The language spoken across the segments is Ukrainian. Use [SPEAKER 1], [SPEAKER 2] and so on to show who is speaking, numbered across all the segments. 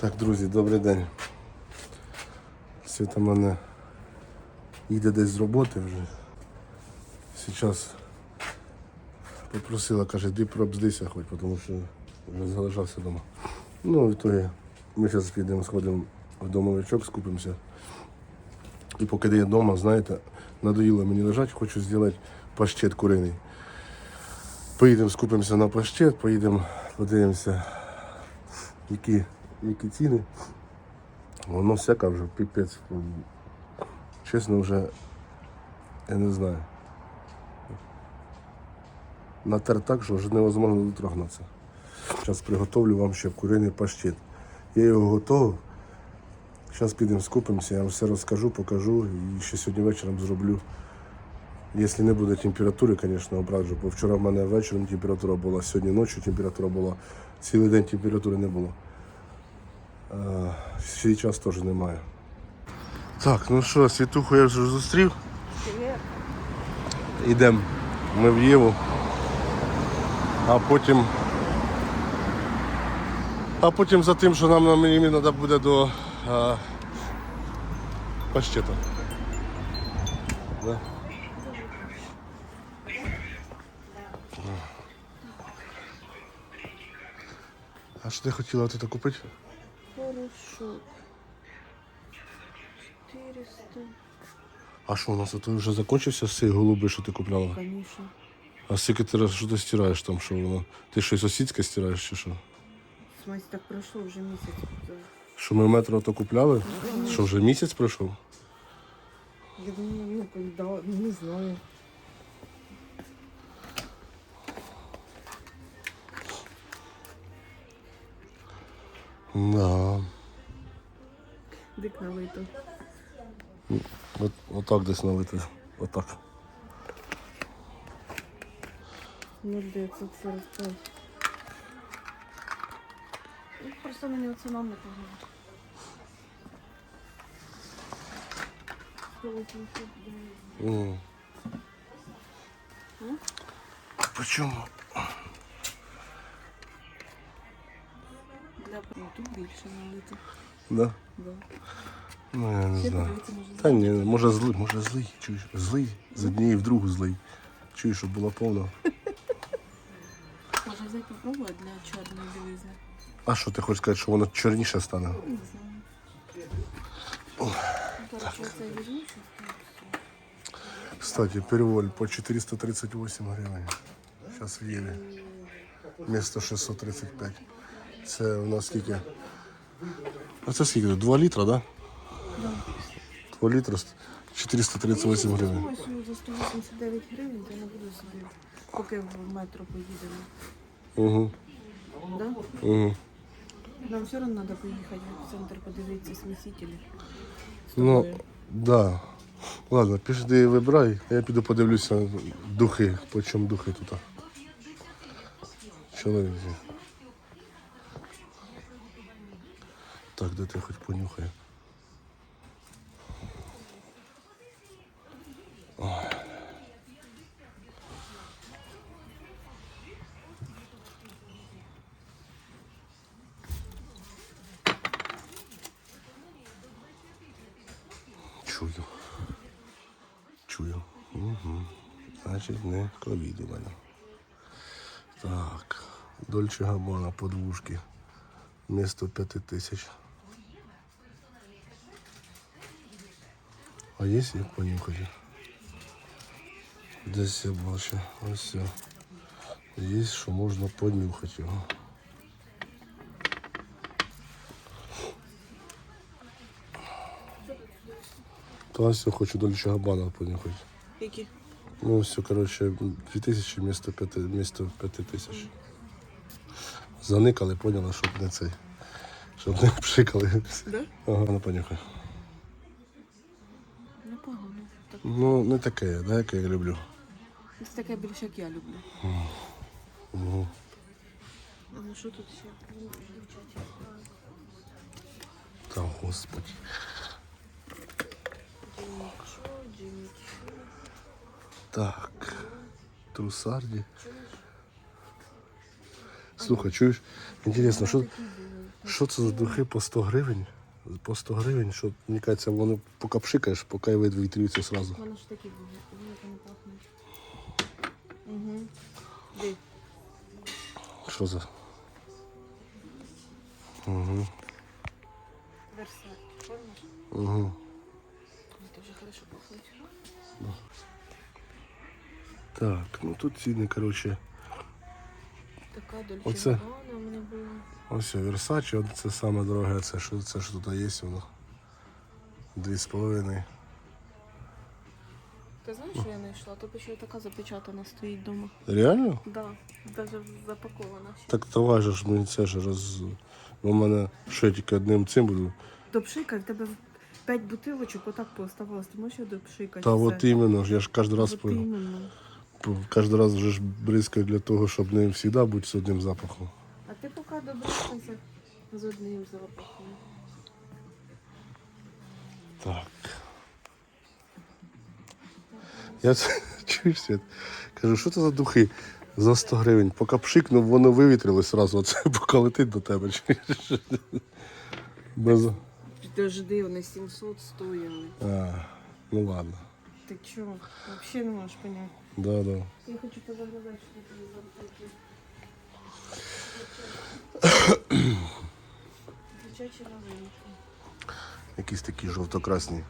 [SPEAKER 1] Так, друзі, добрий день. Свята мене їде десь з роботи вже. Зараз попросила, каже, йди пробздися хоч, тому що вже залишався вдома. Ну, в ітогі ми зараз підемо, сходимо в домовичок, скупимося. І поки я вдома, знаєте, надоїло мені лежати, хочу зробити паштет куриний. Поїдемо, скупимося на паштет, поїдемо, подивимося, які, які ціни. Воно всяке вже піпець. Чесно, вже я не знаю. Натер так, що вже невозможно дотрогнутися. Зараз приготовлю вам ще куриний паштет. Я його готував. Зараз підемо скупимося, я вам все розкажу, покажу і ще сьогодні вечором зроблю. Якщо не буде температури, звісно, обраджу, бо вчора в мене вечором температура була, сьогодні ночі температура була, цілий день температури не було. Ще час теж немає. Так, ну що, світуху я вже зустрів. Йдемо ми в Єву. А потім. А потім за тим, що нам, нам мені треба буде до а, паштета. Да? А що ти хотіла тут купити?
[SPEAKER 2] Порошок. 400,
[SPEAKER 1] А що у нас тут вже закінчився цей голуби, що ти купляла?
[SPEAKER 2] конечно.
[SPEAKER 1] А скільки ти раз що ти стираєш там, що воно? Ти щось сусідське стираєш чи що?
[SPEAKER 2] Смесь так пройшло вже місяць.
[SPEAKER 1] Що ми метро то купляли? Що вже місяць пройшов?
[SPEAKER 2] Я думаю, ну когда, не знаю.
[SPEAKER 1] Да.
[SPEAKER 2] Дик налито.
[SPEAKER 1] От, отак десь налити. Отак.
[SPEAKER 2] 0,945. Ну, Просто мені оце нам не погано.
[SPEAKER 1] М. Почому?
[SPEAKER 2] Для ну, тут більше налито.
[SPEAKER 1] Да?
[SPEAKER 2] Да.
[SPEAKER 1] Ну я не знаю. Та ні, може злий, може злий. Чуєш? Злий. З однієї в другу злий. Чуєш, щоб було повно.
[SPEAKER 2] Може взяти попробувати для чорної білизни?
[SPEAKER 1] А що ти хочеш сказати, що воно чорніше стане?
[SPEAKER 2] Не знаю. Короче, оце візьму щось.
[SPEAKER 1] Кстати, переволь по 438 гривень. Зараз в Єві. Місто 635. Це у нас скільки? А це скільки? 2 літра, так? Да? 2 літра 438 гривень.
[SPEAKER 2] Ось за 189 гривень, то я не буду собі, поки в метро поїдемо.
[SPEAKER 1] Угу.
[SPEAKER 2] Да?
[SPEAKER 1] Угу.
[SPEAKER 2] Нам все одно треба поїхати в центр подивитися смісителі.
[SPEAKER 1] Ну, да. Ладно, пішли вибирай, а я піду подивлюся духи, по чому духи тут. Чоловік. Так, де ти хоч понюхай. Чую. Чую. Угу. Значить, не ковід у мене. Так. Дольче Габана подвушки. Місто п'яти тисяч. А є як понюхати? Десь я бачу. Ось все. Є, що можна понюхати його. Та я хочу Дольче Габана понюхати.
[SPEAKER 2] Які?
[SPEAKER 1] Ну, все, коротше, 2000 вместо 5, вместо 5000. Заникали, поняла, щоб не цей. Щоб не пшикали.
[SPEAKER 2] Да?
[SPEAKER 1] Ага, не понюхай.
[SPEAKER 2] Так,
[SPEAKER 1] Ну, не таке, да, яке я люблю.
[SPEAKER 2] це таке більше, як я люблю.
[SPEAKER 1] Угу.
[SPEAKER 2] А ну що тут ще?
[SPEAKER 1] Та господи. Так. Трусарді. Слухай, чуєш? Інтересно, що, Що це за духи по 100 гривень? По 100 гривень, що мені кажеться, воно поки пшикаєш, поки витрюється одразу.
[SPEAKER 2] Воно ж такі не пахнуть. Угу. Ди.
[SPEAKER 1] Що за? Угу.
[SPEAKER 2] Версаль. Помниш?
[SPEAKER 1] Угу.
[SPEAKER 2] Вони дуже хорошо пахнуть.
[SPEAKER 1] Так, ну тут ціни, коротше. Оце.
[SPEAKER 2] Габбана у мене була.
[SPEAKER 1] Ось Версачі, от це саме дороге, це що, це що тут є, воно. Дві з половиною.
[SPEAKER 2] Ти знаєш, що я знайшла? Тобі ще така запечатана стоїть вдома.
[SPEAKER 1] Реально?
[SPEAKER 2] Да, навіть запакована ще.
[SPEAKER 1] Так давай же ж мені це ж роз. У мене що я тільки одним цим буду.
[SPEAKER 2] Допшикай, в тебе п'ять бутилочок отак пооставалось. Ти можеш його допшикати?
[SPEAKER 1] Та от іменно ж, я ж кожен раз по- кожен раз вже ж бризкаю для того, щоб не завжди бути з одним запахом.
[SPEAKER 2] А ти поки добришся з одним запахом.
[SPEAKER 1] Так. Я це чуєш, Свят? Кажу, що це за духи за 100 гривень? Поки пшикнув, воно вивітрилось одразу, оце поки летить до тебе. Без...
[SPEAKER 2] Підожди, вони 700 стояли.
[SPEAKER 1] А, ну ладно.
[SPEAKER 2] Ти чого? Взагалі не можеш поняти.
[SPEAKER 1] Да, да.
[SPEAKER 2] Я хочу позаглядати, що ти за такі. Дитячі новинки.
[SPEAKER 1] Якісь такі жовто-красні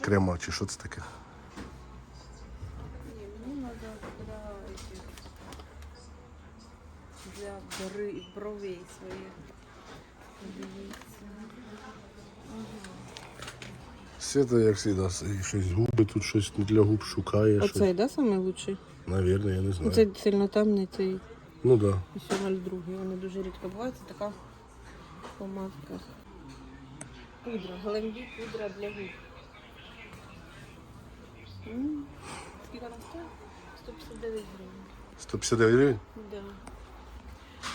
[SPEAKER 1] крема, чи що це таке?
[SPEAKER 2] Ні, мені треба для этих, для бровей своїх. Подивіться.
[SPEAKER 1] Свята, як завжди, щось губи, тут щось для губ шукає.
[SPEAKER 2] Оцей,
[SPEAKER 1] Щось.
[SPEAKER 2] да, лучший?
[SPEAKER 1] Навірно, я не знаю.
[SPEAKER 2] Оцей сильно темний, цей
[SPEAKER 1] Ну так. Да.
[SPEAKER 2] ще 02. Вони дуже рідко бувають. Це така помадка. Пудра, Глембі пудра для губ. М, Скільки вона стоїть? 159 гривень.
[SPEAKER 1] 159 гривень?
[SPEAKER 2] Да.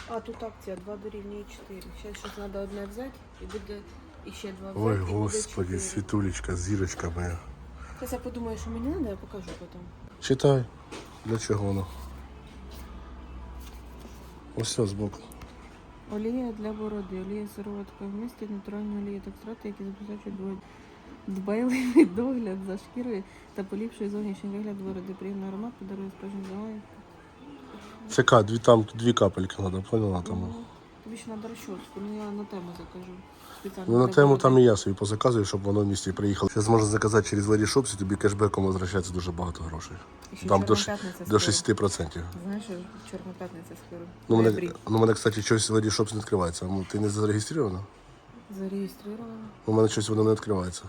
[SPEAKER 2] А, тут акція 2 дорівнює 4. Зараз щось треба одне взяти і буде іще два взяти.
[SPEAKER 1] Ой,
[SPEAKER 2] і буде
[SPEAKER 1] господи,
[SPEAKER 2] 4.
[SPEAKER 1] світулечка, зірочка моя.
[SPEAKER 2] Зараз я подумаю, що мені треба, я покажу потім.
[SPEAKER 1] Читай. Для чого воно? Ось все збоку.
[SPEAKER 2] Олія для бороди. Олія сироватка вмісті натуральні олії та екстракти, які забезпечують дбайливий догляд за шкірою та поліпшує зовнішній вигляд бороди. Приємний аромат подарує справжній здоров'я.
[SPEAKER 1] Це ка, дві, там дві капельки треба, поняла там.
[SPEAKER 2] Тобі ще треба розчоску, ну я на тему закажу.
[SPEAKER 1] Ну на тему там і я собі позаказую, щоб воно в місті приїхало. Зараз можна заказати через Леді і тобі кешбеком возвращається дуже багато грошей.
[SPEAKER 2] Ще
[SPEAKER 1] Там до, ш-
[SPEAKER 2] п'ятниця
[SPEAKER 1] до
[SPEAKER 2] скоро.
[SPEAKER 1] 6%.
[SPEAKER 2] Знаєш, чорна п'ятниця скоро.
[SPEAKER 1] Ну,
[SPEAKER 2] В
[SPEAKER 1] мене,
[SPEAKER 2] ноябрі.
[SPEAKER 1] ну, мене, кстати, щось Леді Шопс не відкривається. Ну, Ти не зареєстрована?
[SPEAKER 2] Зареєстрована.
[SPEAKER 1] У мене щось воно не відкривається.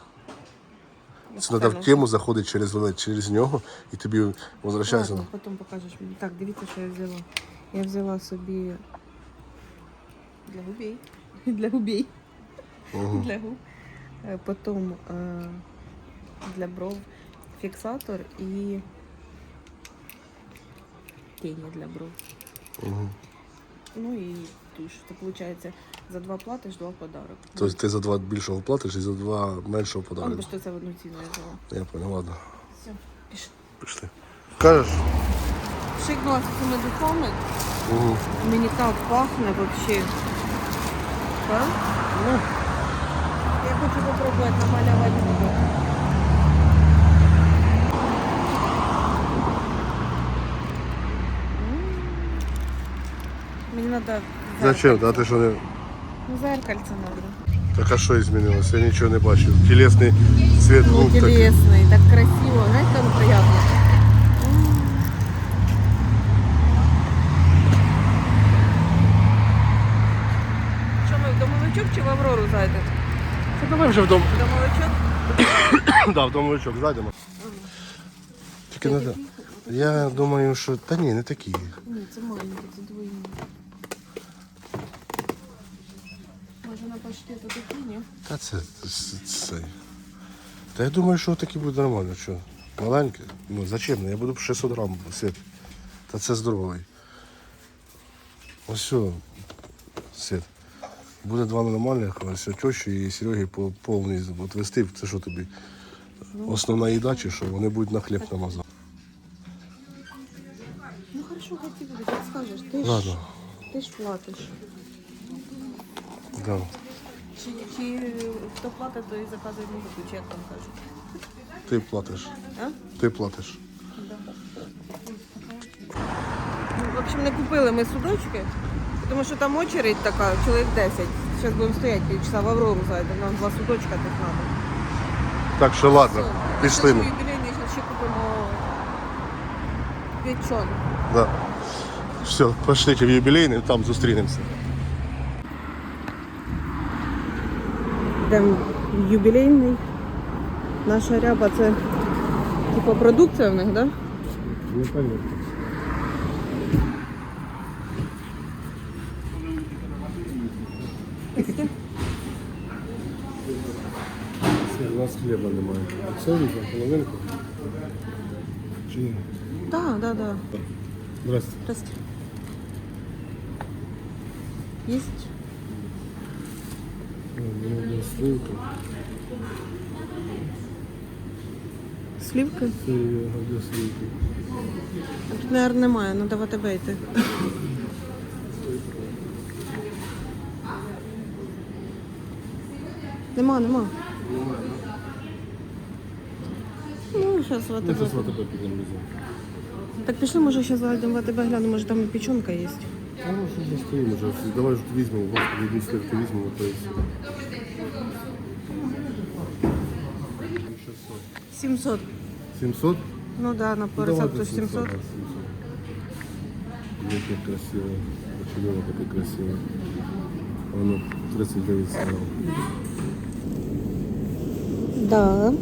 [SPEAKER 1] Це треба в тему заходити через, вели- через нього і тобі возвращається.
[SPEAKER 2] Ладно, потім покажеш мені. Так, дивіться, що я взяла. Я взяла собі для губей. Для губей. Для губ. Е, Потім е, для бров фіксатор і тіні для бров.
[SPEAKER 1] Угу.
[SPEAKER 2] Ну і туш. Це виходить за два платиш, два подарок.
[SPEAKER 1] Тобто ти за два більшого платиш і за два меншого
[SPEAKER 2] Он
[SPEAKER 1] подарунок.
[SPEAKER 2] би що це в одну ціну я взяла.
[SPEAKER 1] Я понял, ладно.
[SPEAKER 2] Все, пішли.
[SPEAKER 1] Пішли. Кажеш?
[SPEAKER 2] Шикнула з цими духами.
[SPEAKER 1] Угу.
[SPEAKER 2] Мені так пахне вообще. Да?
[SPEAKER 1] Ну,
[SPEAKER 2] хочу попробовать намалевать губы. Мне надо...
[SPEAKER 1] зачем? Да, ти що не.
[SPEAKER 2] Ну, зеркальце надо.
[SPEAKER 1] Так а що змінилося? Я нічого не бачив. Тілесний світ
[SPEAKER 2] Ну,
[SPEAKER 1] губ такий.
[SPEAKER 2] телесный, так красиво. Знаете, как приятно?
[SPEAKER 1] Давай вже в дом.
[SPEAKER 2] Домовичок?
[SPEAKER 1] да, в домовичок зайдемо. Тільки не да. Я думаю, що. Та ні, не такі.
[SPEAKER 2] Ні, це маленькі, це двойні. Може на паштету такі, ні?
[SPEAKER 1] Та це, це, це. Та я думаю, що такі буде нормально. Що? Маленьке? Ну зачем? Я буду 600 грам світ. Та це здоровий. Ось все, світ. Буде два нормальних, ось тещі і Сереги по повний от вести. Це що тобі? Основна їда чи що? Вони будуть на хліб намазати.
[SPEAKER 2] Ну хорошо, хай ти буде, як скажеш. Ти ж,
[SPEAKER 1] Ладно.
[SPEAKER 2] ти ж платиш.
[SPEAKER 1] Да.
[SPEAKER 2] Чи, чи хто платить, то і заказує музику, чи як там кажуть.
[SPEAKER 1] Ти платиш.
[SPEAKER 2] А?
[SPEAKER 1] Ти платиш.
[SPEAKER 2] Ну, в общем, не купили ми судочки, тому що там очередь така, чоловік 10. Зараз будемо стояти півчаса в Аврору зайдемо, нам два судочка тих треба.
[SPEAKER 1] Так що ладно, пішли ми.
[SPEAKER 2] Юбілейний зараз ще купимо печон.
[SPEAKER 1] Да. Все, пошліть в юбілейний, там зустрінемося.
[SPEAKER 2] Йдемо в юбілейний. Наша ряба це типу продукція в них, так? Да?
[SPEAKER 1] Не понятно. Це візьмемо половинку. Чи ні?
[SPEAKER 2] Так, так, так.
[SPEAKER 1] Здрасте.
[SPEAKER 2] Здрасте. Есть?
[SPEAKER 1] Сливка.
[SPEAKER 2] Сливки?
[SPEAKER 1] Це для сливки.
[SPEAKER 2] Тут, мабуть, немає, ну давай тебе йти. Нема, нема. Ну, зараз в
[SPEAKER 1] Ну,
[SPEAKER 2] АТБ.
[SPEAKER 1] це свата підемо візьмемо.
[SPEAKER 2] Так пішли, може, зараз зайдемо в АТБ, глянемо, може там і печенка є.
[SPEAKER 1] Ну що ж стоїмо вже. Давай ж візьмемо, господи, одну сливку візьмемо, то і все.
[SPEAKER 2] 700.
[SPEAKER 1] 700?
[SPEAKER 2] Ну да, на по рецепту 700.
[SPEAKER 1] Яке красиво. Почему таке красиво. Воно 39 грам.
[SPEAKER 2] Да.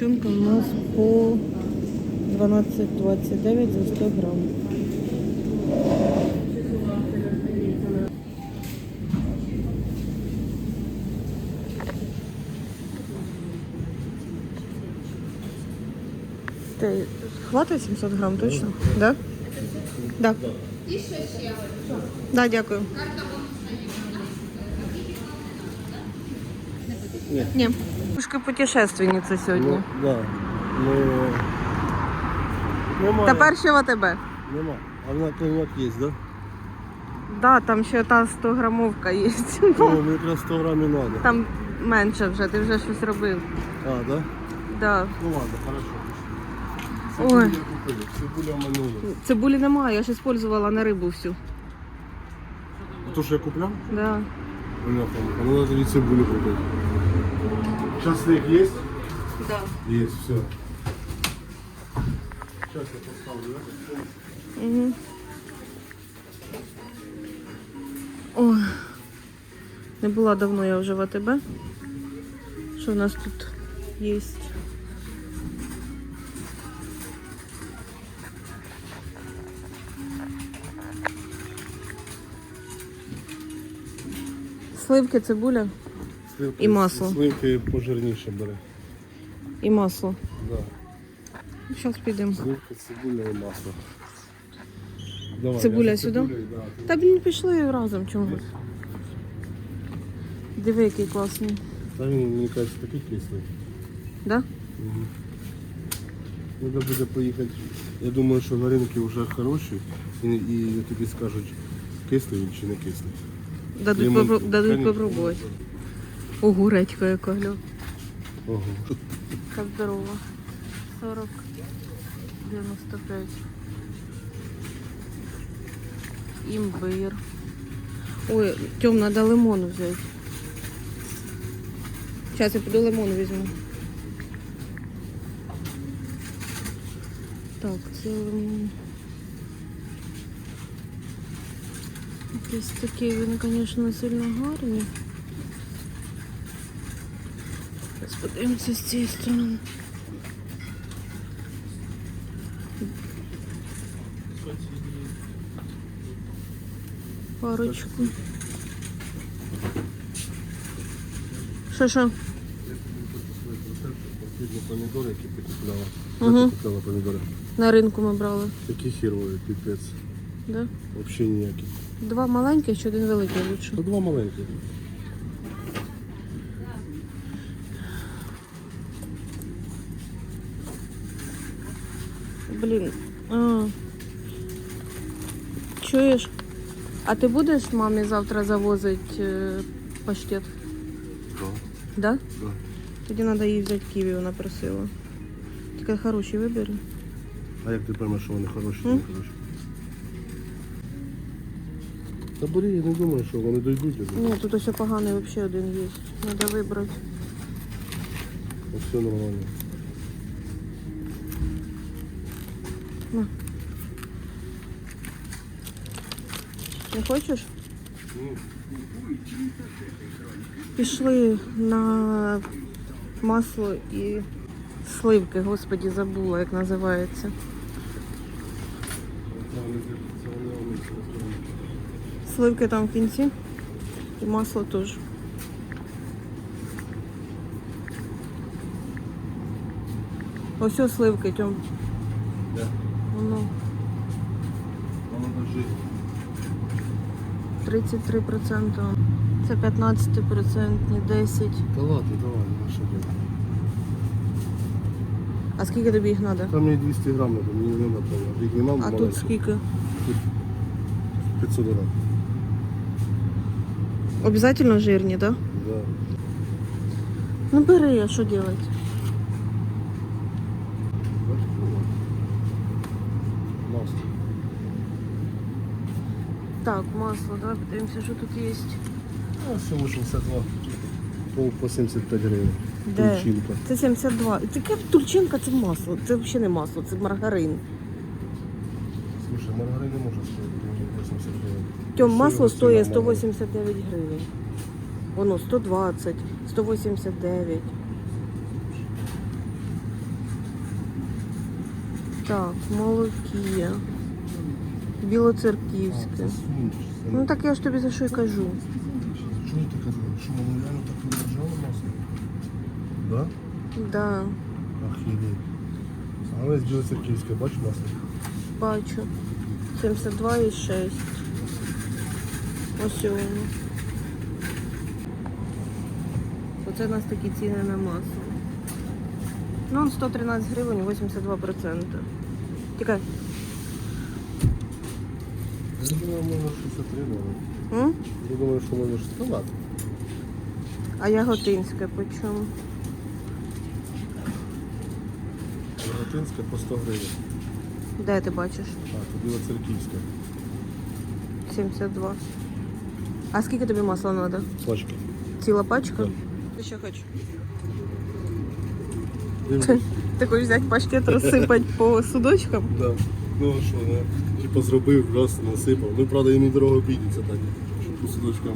[SPEAKER 2] Так, печенка у нас по 12,29 за 100 грамм. Ты хватает 700 грамм, точно? Да? Да. Да, дякую.
[SPEAKER 1] Ні.
[SPEAKER 2] Ні. Трошки путешественниця сьогодні.
[SPEAKER 1] Ну, да. Ну, немає.
[SPEAKER 2] Тепер ще в АТБ.
[SPEAKER 1] Нема. А вона коньяк є, да?
[SPEAKER 2] Да, там ще та 100 грамовка є.
[SPEAKER 1] Ну, мені якраз 100 грамів надо.
[SPEAKER 2] Там менше вже, ти вже щось робив.
[SPEAKER 1] А, да?
[SPEAKER 2] Да.
[SPEAKER 1] Ну ладно, хорошо.
[SPEAKER 2] Ой.
[SPEAKER 1] Цибулю купили, цибуля манула.
[SPEAKER 2] Цибулі немає, я ж использувала на рибу всю.
[SPEAKER 1] А то, що я купляв?
[SPEAKER 2] Да.
[SPEAKER 1] Понятно. А ну надо и цибулю купить. Часник есть?
[SPEAKER 2] Да.
[SPEAKER 1] Есть, все. Сейчас я поставлю это.
[SPEAKER 2] Угу. Ой. Не була давно я вже в АТБ. Що в нас тут є? Сливки, цибуля
[SPEAKER 1] Сливки,
[SPEAKER 2] І масло.
[SPEAKER 1] Сливки пожирніше бере.
[SPEAKER 2] і масло.
[SPEAKER 1] Да.
[SPEAKER 2] Зараз підемо.
[SPEAKER 1] Сливки, цибуля і масло. Давай,
[SPEAKER 2] Цибуля
[SPEAKER 1] я за
[SPEAKER 2] сюди?
[SPEAKER 1] цибулею, да.
[SPEAKER 2] Та блін, пішли разом чому. Диви, який класний.
[SPEAKER 1] Та він, мені кажется, такий кислий.
[SPEAKER 2] Да?
[SPEAKER 1] Угу. Треба буде поїхати. Я думаю, що на ринку вже хороші і, і тобі скажуть, кислий він чи не кислий.
[SPEAKER 2] Дадуть,
[SPEAKER 1] Лимон-
[SPEAKER 2] попро- дадуть
[SPEAKER 1] Конечно.
[SPEAKER 2] попробувати. Ого, редька яка глянь.
[SPEAKER 1] Ого.
[SPEAKER 2] Яка здорова. 40, 95. Імбир. Ой, Тьом, треба лимон взяти. Зараз я піду лимон візьму. Так, це лимон. Якийсь такий він, звісно, сильно гарний. Зараз подивимося з цієї сторони. Парочку. Що, що?
[SPEAKER 1] Помідори, які ти купляла.
[SPEAKER 2] Мгм.
[SPEAKER 1] Купляла помідори?
[SPEAKER 2] На ринку ми брали.
[SPEAKER 1] Такі хірові, піпець.
[SPEAKER 2] Да?
[SPEAKER 1] Взагалі ніякі.
[SPEAKER 2] Два маленьких, ще один великий лучше.
[SPEAKER 1] То два маленькі.
[SPEAKER 2] Блін. А. Чуєш? А ти будеш мамі завтра завозити е, паштет? Да?
[SPEAKER 1] Да.
[SPEAKER 2] Тоді треба їй взяти ківі, вона просила. Тільки хороші вибери.
[SPEAKER 1] А як ти поймеш, що вони хороші, чи
[SPEAKER 2] М?
[SPEAKER 1] не хороші? Та бери, я не думаю, що вони до того.
[SPEAKER 2] Ні, тут ось поганий взагалі один є. Треба вибрати.
[SPEAKER 1] Ось все нормально.
[SPEAKER 2] Не хочеш? Пішли на масло і сливки, господі, забула, як називається. Сливки там в кінці і масло теж. Ось ось сливки, Тьом.
[SPEAKER 1] Де?
[SPEAKER 2] Воно
[SPEAKER 1] Воно даже
[SPEAKER 2] 33%. Це 15%, 10.
[SPEAKER 1] Та ладно, давай, на що делать.
[SPEAKER 2] А скільки тобі їх треба?
[SPEAKER 1] Там мені 200 грам надо, мені не надо. Їх не нам
[SPEAKER 2] А тут скільки?
[SPEAKER 1] 500 грам.
[SPEAKER 2] Обязательно жирні, так? Да?
[SPEAKER 1] Да.
[SPEAKER 2] Ну бери, а що робити?
[SPEAKER 1] Масло.
[SPEAKER 2] Так, масло, да? Подивимося, що тут є.
[SPEAKER 1] А, 82. Пол по 75 гривень.
[SPEAKER 2] Де?
[SPEAKER 1] Тульчинка.
[SPEAKER 2] Це 72. Таке тульчинка це масло. Це взагалі не масло, це маргарин.
[SPEAKER 1] Слушай, маргарин не може стоїти 80 гривень.
[SPEAKER 2] Тьом, масло стоїть 189 гривень. Воно 120, 189. Так, молокія. Білоцерківське.
[SPEAKER 1] А, це суміш. Це
[SPEAKER 2] Ну так я ж тобі за що й кажу.
[SPEAKER 1] Що ти казав? Що воно реально так не держало масло? Да?
[SPEAKER 2] Да,
[SPEAKER 1] Охереть. А ось білоцерківське, бачиш масло?
[SPEAKER 2] бачу. 72,6. Ось воно. Оце у нас такі ціни на масло. Ну, он 113 гривень, 82%. Тікай.
[SPEAKER 1] Я думаю, може 63 навіть.
[SPEAKER 2] М?
[SPEAKER 1] Я думаю, що може 100 ладно.
[SPEAKER 2] А яготинське по чому?
[SPEAKER 1] Рогатинське по 100 гривень.
[SPEAKER 2] Де ти бачиш?
[SPEAKER 1] А, це білоцерківське.
[SPEAKER 2] 72. А скільки тобі масла треба?
[SPEAKER 1] Пачка.
[SPEAKER 2] Ціла пачка?
[SPEAKER 1] Так.
[SPEAKER 2] Ти що хочеш? Ти хочеш взяти паштет, розсипати по судочкам?
[SPEAKER 1] Да. Ну а що, не? Типа зробив, раз насипав. Ну, правда, їм і дорого обійдеться так, щоб по судочкам.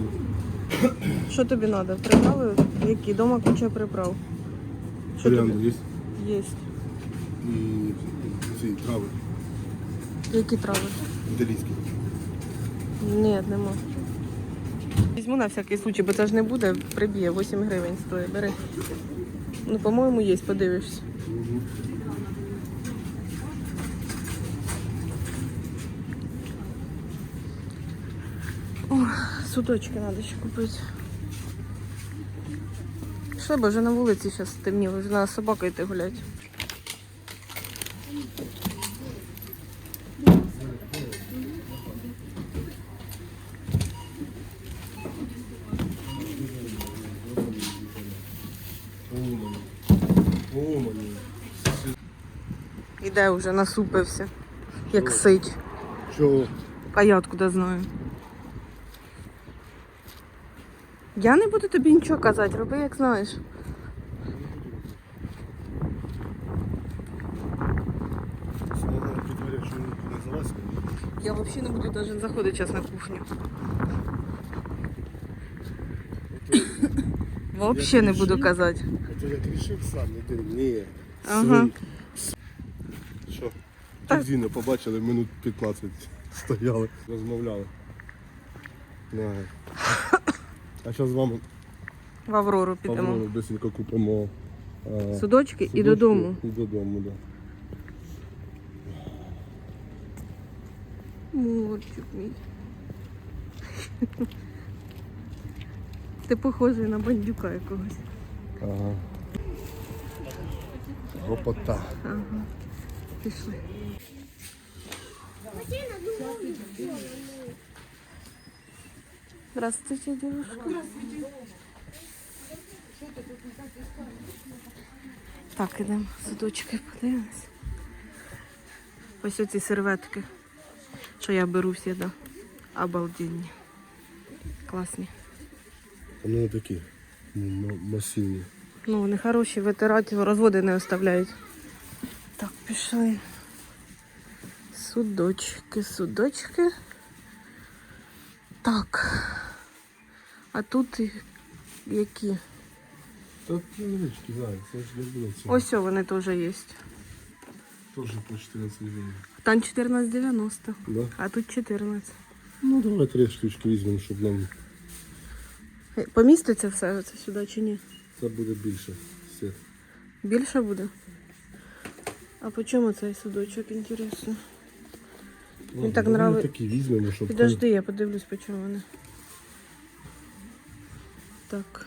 [SPEAKER 2] Що тобі треба? Приправи? Які? Дома куча приправ. Що тобі?
[SPEAKER 1] є.
[SPEAKER 2] Є.
[SPEAKER 1] І ці трави.
[SPEAKER 2] Які трави?
[SPEAKER 1] Італійські.
[SPEAKER 2] Ні, нема. Візьму на всякий случай, бо це ж не буде, приб'є, 8 гривень стоїть, бери. Ну, по-моєму, є, подивишся.
[SPEAKER 1] Угу.
[SPEAKER 2] Судочки треба ще купити. Що, бо вже на вулиці зараз стемніло, вже треба з собакою йти гуляти. Іде вже, насупився, як сить.
[SPEAKER 1] Чого?
[SPEAKER 2] А я откуда знаю? Я не буду тобі нічого казати, роби як знаєш.
[SPEAKER 1] Не.
[SPEAKER 2] Я взагалі не буду навіть заходити зараз на кухню. Взагалі не буду казати.
[SPEAKER 1] Це як рішив сам, не ти. Ні.
[SPEAKER 2] Ага.
[SPEAKER 1] Що?
[SPEAKER 2] Так.
[SPEAKER 1] Зіна побачили, минут 15 стояли, розмовляли. Не. А зараз з вами
[SPEAKER 2] В Аврору підемо.
[SPEAKER 1] Павло бисенько купимо е,
[SPEAKER 2] Судочки і додому.
[SPEAKER 1] І додому, так.
[SPEAKER 2] Мурчик мій. Ти похожий на бандюка якогось.
[SPEAKER 1] Ага. Гопота.
[SPEAKER 2] Ага. Пішли. Здравствуйте, девушка. Так, ідемо садочки, подивимось. Ось оці серветки, що я беру всі, да. Обалденні. Класні.
[SPEAKER 1] Вони такі масивні.
[SPEAKER 2] Ну, вони хороші, витирати, розводи не оставляють. Так, пішли. Судочки, судочки. Так. А тут які?
[SPEAKER 1] Та невеличкі, знаю, це ж не цього.
[SPEAKER 2] Ось о, вони теж є.
[SPEAKER 1] Теж по 14 гривень.
[SPEAKER 2] Там 14,90,
[SPEAKER 1] Да?
[SPEAKER 2] а тут 14.
[SPEAKER 1] Ну давай три штучки візьмемо, щоб нам
[SPEAKER 2] Е, Поміститься все це сюди чи ні?
[SPEAKER 1] це буде більше. Все.
[SPEAKER 2] Більше буде? А по чому цей судочок, інтересно?
[SPEAKER 1] Ладно,
[SPEAKER 2] так
[SPEAKER 1] давай
[SPEAKER 2] нрави-
[SPEAKER 1] такі візьмемо, щоб
[SPEAKER 2] Підожди, я подивлюсь, по чому вони. Так.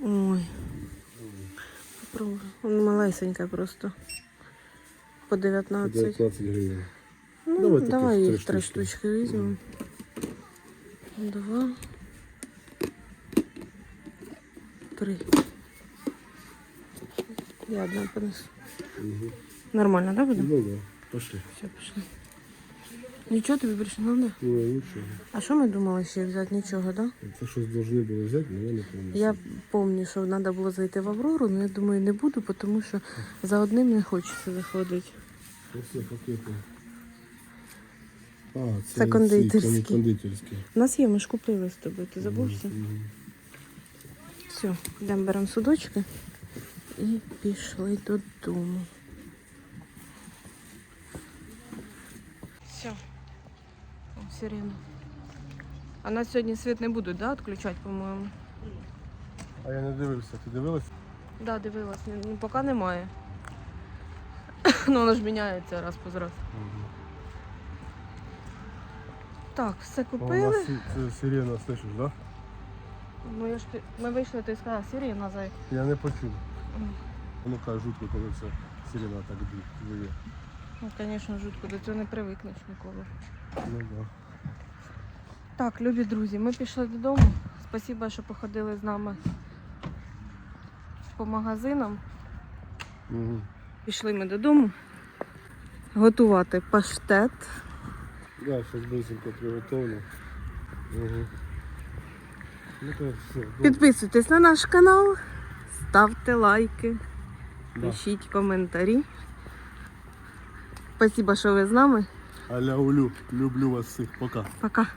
[SPEAKER 2] Ой. Попробуй. Вона малесенька просто. По
[SPEAKER 1] по
[SPEAKER 2] 19.
[SPEAKER 1] 19 гривень.
[SPEAKER 2] Ну,
[SPEAKER 1] Давай
[SPEAKER 2] давай,
[SPEAKER 1] таких
[SPEAKER 2] їх
[SPEAKER 1] три
[SPEAKER 2] три
[SPEAKER 1] штучки.
[SPEAKER 2] штучки візьмемо. Два. Три. Я одна понесу.
[SPEAKER 1] Угу.
[SPEAKER 2] Нормально, да, буде?
[SPEAKER 1] Ну да, пошли.
[SPEAKER 2] Все, пішли. Нічого тобі більше не треба?
[SPEAKER 1] Ну, нічого.
[SPEAKER 2] А що ми думали ще взяти? Нічого, так? Да?
[SPEAKER 1] Це щось повинні були взяти, але я не пам'ятаю.
[SPEAKER 2] Я пам'ятаю, що треба було зайти в Аврору, але я думаю, не буду, тому що за одним не хочеться заходити.
[SPEAKER 1] Це пакети. А, це,
[SPEAKER 2] Це кондитерські.
[SPEAKER 1] кон- кондитерські.
[SPEAKER 2] У нас є, ми ж купили з тобою, ти забувся? Все, йдемо беремо судочки і пішли додому. Все. О, сирена. А нас сьогодні світ не будуть, да, відключати, по-моєму?
[SPEAKER 1] А я не дивився. Ти дивилась?
[SPEAKER 2] Да, дивилась. Ну, поки немає. ну, воно ж міняється раз по раз. Так, все
[SPEAKER 1] О, у нас сі- це сирена, слышиш, да?
[SPEAKER 2] Ну, я ж ти- ми вийшли, ти сказала, сирена зай.
[SPEAKER 1] Я не почув.
[SPEAKER 2] Мгм.
[SPEAKER 1] Воно каже жутко, коли це сирена так дує.
[SPEAKER 2] Ну, звісно, жутко, до цього не привикнеш ніколи.
[SPEAKER 1] Ну да.
[SPEAKER 2] Так, любі друзі, ми пішли додому. Спасибо, що походили з нами по магазинам.
[SPEAKER 1] Угу.
[SPEAKER 2] Пішли ми додому готувати паштет.
[SPEAKER 1] Да, зараз быстренько приготовлю. Угу. Ну то все.
[SPEAKER 2] Підписуйтесь на наш канал, ставте лайки,
[SPEAKER 1] да.
[SPEAKER 2] пишіть коментарі. Спасибо, що ви з нами.
[SPEAKER 1] Аля улю, люблю вас всіх, пока.
[SPEAKER 2] Пока.